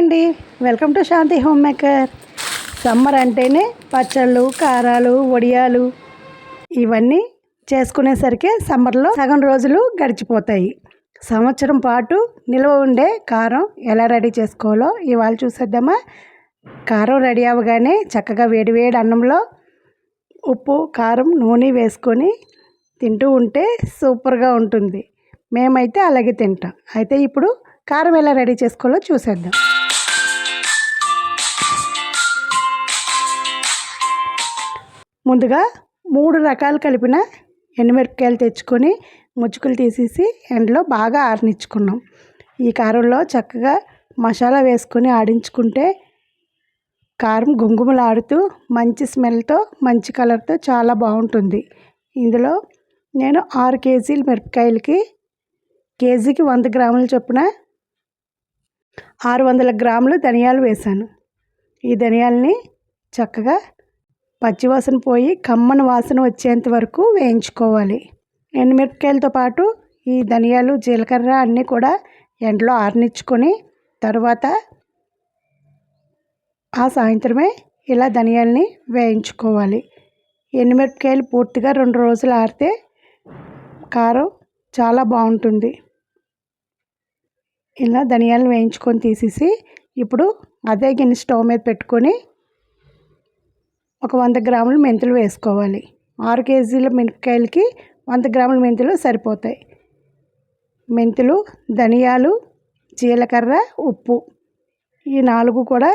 అండి. Welcome to Shanti home maker summer అంటేనే పచ్చళ్ళు కారాలు వడియాలు ఇవన్నీ చేసుకునేసరికి సమ్మర్లో సగం రోజులు గడిచిపోతాయి. సంవత్సరం పాటు నిల్వ ఉండే కారం ఎలా రెడీ చేసుకోవాలో ఇవాళ చూసేద్దామా? కారం రెడీ అవ్వగానే చక్కగా వేడివేడి అన్నంలో ఉప్పు కారం నూనె వేసుకొని తింటూ ఉంటే సూపర్గా ఉంటుంది. మేమైతే అలాగే తింటాం. అయితే ఇప్పుడు కారం ఎలా రెడీ చేసుకోవాలో చూసేద్దాం. ముందుగా మూడు రకాలు కలిపిన ఎండుమిరపకాయలు తెచ్చుకొని ముచ్చుకులు తీసేసి ఎండలో బాగా ఆరనిచ్చుకున్నాం. ఈ కారంలో చక్కగా మసాలా వేసుకొని ఆడించుకుంటే కారం గుంగుమలాడుతూ మంచి స్మెల్తో మంచి కలర్తో చాలా బాగుంటుంది. ఇందులో నేను ఆరు కేజీల మిరపకాయలకి కేజీకి వంద గ్రాముల చొప్పున ఆరు వందల గ్రాములు ధనియాలు వేశాను. ఈ ధనియాలని చక్కగా పచ్చివాసన పోయి కమ్మని వాసన వచ్చేంత వరకు వేయించుకోవాలి. ఎండుమిరపకాయలతో పాటు ఈ ధనియాలు జీలకర్ర అన్నీ కూడా ఎండలో ఆరనిచ్చుకొని తర్వాత ఆ సాయంత్రమే ఇలా ధనియాలని వేయించుకోవాలి. ఎండుమిరపకాయలు పూర్తిగా రెండు రోజులు ఆరితే కారం చాలా బాగుంటుంది. ఇలా ధనియాలను వేయించుకొని తీసేసి ఇప్పుడు అదే గిన్నె స్టవ్ మీద పెట్టుకొని ఒక వంద గ్రాములు మెంతులు వేసుకోవాలి. ఆరు కేజీల మిరపకాయలకి వంద గ్రాముల మెంతులు సరిపోతాయి. మెంతులు ధనియాలు జీలకర్ర ఉప్పు ఈ నాలుగు కూడా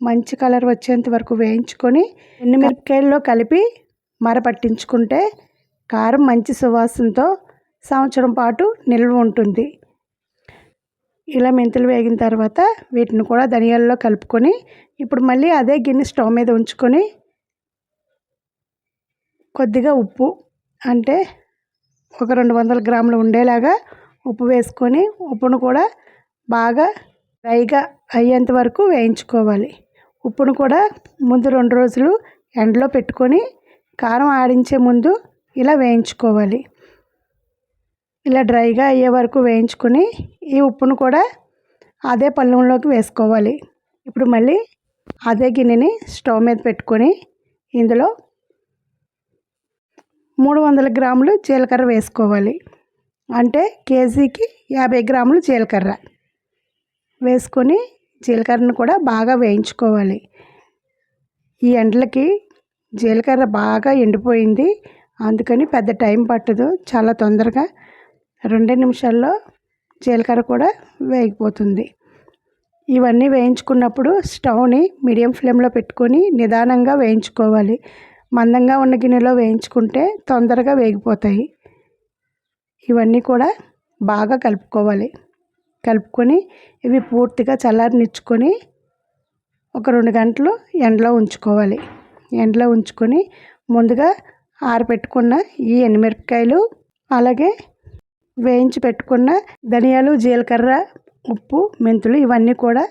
మంచి కలర్ వచ్చేంత వరకు వేయించుకొని ఎన్ని మిరపకాయల్లో కలిపి మరపట్టించుకుంటే కారం మంచి సువాసనతో సంవత్సరం పాటు నిల్వ ఉంటుంది. ఇలా మెంతులు వేగిన తర్వాత వీటిని కూడా ధనియాల్లో కలుపుకొని ఇప్పుడు మళ్ళీ అదే గిన్నె స్టవ్ మీద ఉంచుకొని కొద్దిగా ఉప్పు అంటే ఒక రెండు వందల గ్రాములు ఉండేలాగా ఉప్పు వేసుకొని ఉప్పును కూడా బాగా డ్రైగా అయ్యేంత వరకు వేయించుకోవాలి. ఉప్పును కూడా ముందు రెండు రోజులు ఎండలో పెట్టుకొని కారం ఆడించే ముందు ఇలా వేయించుకోవాలి. ఇలా డ్రైగా అయ్యే వరకు వేయించుకొని ఈ ఉప్పును కూడా అదే పళ్ళెంలోకి వేసుకోవాలి. ఇప్పుడు మళ్ళీ అదే గిన్నెని స్టవ్ మీద పెట్టుకొని ఇందులో మూడు వందల గ్రాములు జీలకర్ర వేసుకోవాలి. అంటే కేజీకి యాభై గ్రాములు జీలకర్ర. వేసుకొని జీలకర్రను కూడా బాగా వేయించుకోవాలి. ఈ ఎండలకి జీలకర్ర బాగా ఎండిపోయింది. అందుకని పెద్ద టైం పట్టదు. చాలా తొందరగా రెండే నిమిషాల్లో జీలకర్ర కూడా వేగిపోతుంది. ఇవన్నీ వేయించుకున్నప్పుడు స్టవ్ని మీడియం ఫ్లేమ్లో పెట్టుకొని నిదానంగా వేయించుకోవాలి. మందంగా ఉన్న గిన్నెలో వేయించుకుంటే తొందరగా వేగిపోతాయి. ఇవన్నీ కూడా బాగా కలుపుకోవాలి. కలుపుకొని ఇవి పూర్తిగా చల్లారనిచ్చుకొని ఒక రెండు గంటలు ఎండలో ఉంచుకోవాలి. ఎండలో ఉంచుకొని ముందుగా ఆరబెట్టుకున్న ఈ ఎండుమిరపకాయలు అలాగే వేయించి పెట్టుకున్న ధనియాలు జీలకర్ర ఉప్పు మెంతులు ఇవన్నీ కూడా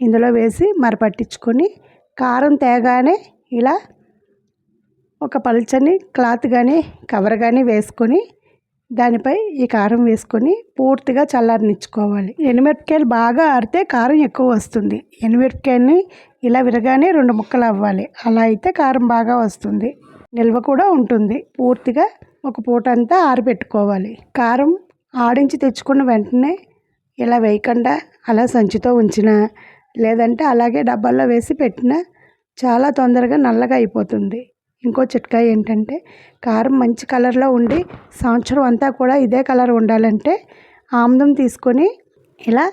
ఇందులో వేసి మరపట్టించుకొని కారం తేగానే ఇలా ఒక పల్చని క్లాత్ కానీ కవర్ కానీ వేసుకొని దానిపై ఈ కారం వేసుకొని పూర్తిగా చల్లారనిచ్చుకోవాలి. ఎనిమిరపకాయలు బాగా ఆరితే కారం ఎక్కువ వస్తుంది. ఎనిమిరపకాయని ఇలా విరగానే రెండు ముక్కలు అవ్వాలి. అలా అయితే కారం బాగా వస్తుంది. నిల్వ కూడా ఉంటుంది. పూర్తిగా ఒక పూట అంతా ఆరిపెట్టుకోవాలి. కారం ఆడించి తెచ్చుకున్న వెంటనే ఇలా వేయకుండా అలా సంచితో ఉంచిన లేదంటే అలాగే డబ్బాల్లో వేసి పెట్టినా చాలా తొందరగా నల్లగా అయిపోతుంది. ఇంకో చిట్కా ఏంటంటే కారం మంచి కలర్లో ఉండి సంవత్సరం అంతా కూడా ఇదే కలర్ ఉండాలంటే ఆముదం తీసుకొని ఇలా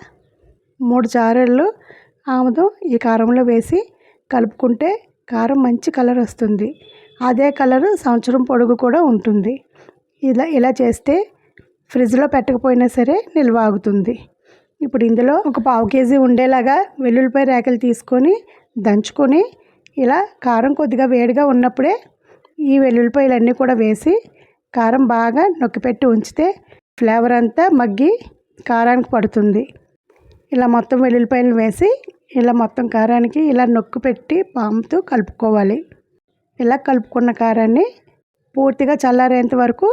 మూడు చారళ్ళు ఆముదం ఈ కారంలో వేసి కలుపుకుంటే కారం మంచి కలర్ వస్తుంది. అదే కలరు సంవత్సరం పొడుగు కూడా ఉంటుంది. ఇలా ఇలా చేస్తే ఫ్రిడ్జ్లో పెట్టకపోయినా సరే నిల్వ ఆగుతుంది. ఇప్పుడు ఇందులో ఒక పావు కేజీ ఉండేలాగా వెల్లుల్లిపాయ రేకలు తీసుకొని దంచుకొని ఇలా కారం కొద్దిగా వేడిగా ఉన్నప్పుడే ఈ వెల్లుల్లిపాయలన్నీ కూడా వేసి కారం బాగా నొక్కిపెట్టి ఉంచితే ఫ్లేవర్ అంతా మగ్గి కారానికి పడుతుంది. ఇలా మొత్తం వెల్లుల్లిపాయలు వేసి ఇలా మొత్తం కారానికి ఇలా నొక్కు పెట్టి పాముతో కలుపుకోవాలి. ఇలా కలుపుకున్న కారాన్ని పూర్తిగా చల్లారేంత వరకు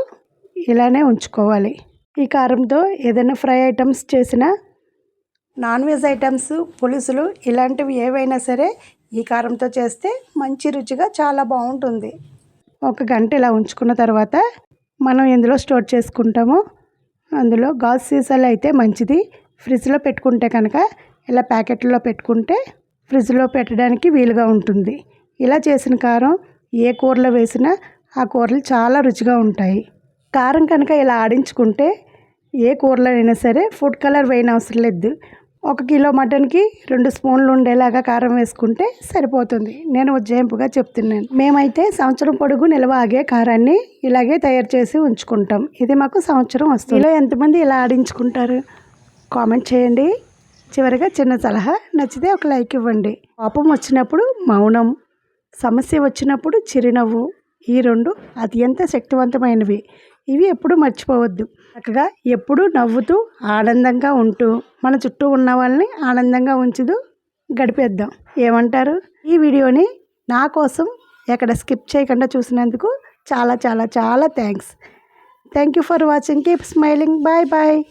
ఇలానే ఉంచుకోవాలి. ఈ కారంతో ఏదైనా ఫ్రై ఐటమ్స్ చేసినా నాన్ వెజ్ ఐటమ్స్ పులుసులు ఇలాంటివి ఏవైనా సరే ఈ కారంతో చేస్తే మంచి రుచిగా చాలా బాగుంటుంది. ఒక గంట ఇలా ఉంచుకున్న తర్వాత మనం ఎందులో స్టోర్ చేసుకుంటామో. అందులో గాజు సీసాలు అయితే మంచిది. ఫ్రిడ్జ్లో పెట్టుకుంటే కనుక ఇలా ప్యాకెట్లో పెట్టుకుంటే ఫ్రిడ్జ్లో పెట్టడానికి వీలుగా ఉంటుంది. ఇలా చేసిన కారం ఏ కూరలో వేసినా ఆ కూరలు చాలా రుచిగా ఉంటాయి. కారం కనుక ఇలా ఆడించుకుంటే ఏ కూరలో అయినా సరే ఫుడ్ కలర్ వేయనవసరం లేదు. ఒక కిలో మటన్కి రెండు స్పూన్లు ఉండేలాగా కారం వేసుకుంటే సరిపోతుంది. నేను ఉజ్జాయింపుగా చెప్తున్నాను. మేమైతే సంవత్సరం పొడుగు నిల్వ ఆగే కారాన్ని ఇలాగే తయారు చేసి ఉంచుకుంటాం. ఇది మాకు సంవత్సరం వస్తుంది. ఇలా ఎంతమంది ఇలా ఆడించుకుంటారు? కామెంట్ చేయండి. చివరిగా చిన్న సలహా నచ్చితే ఒక లైక్ ఇవ్వండి. కోపం వచ్చినప్పుడు మౌనం సమస్య వచ్చినప్పుడు చిరునవ్వు. ఈ రెండు అత్యంత శక్తివంతమైనవి. ఇవి ఎప్పుడూ మర్చిపోవద్దు. చక్కగా ఎప్పుడూ నవ్వుతూ ఆనందంగా ఉంటూ మన చుట్టూ ఉన్న వాళ్ళని ఆనందంగా ఉంచుతూ గడిపేద్దాం. ఏమంటారు? ఈ వీడియోని నా కోసం ఎక్కడ స్కిప్ చేయకుండా చూసినందుకు చాలా చాలా చాలా thanks. Thank you for watching. Keep smiling. Bye bye.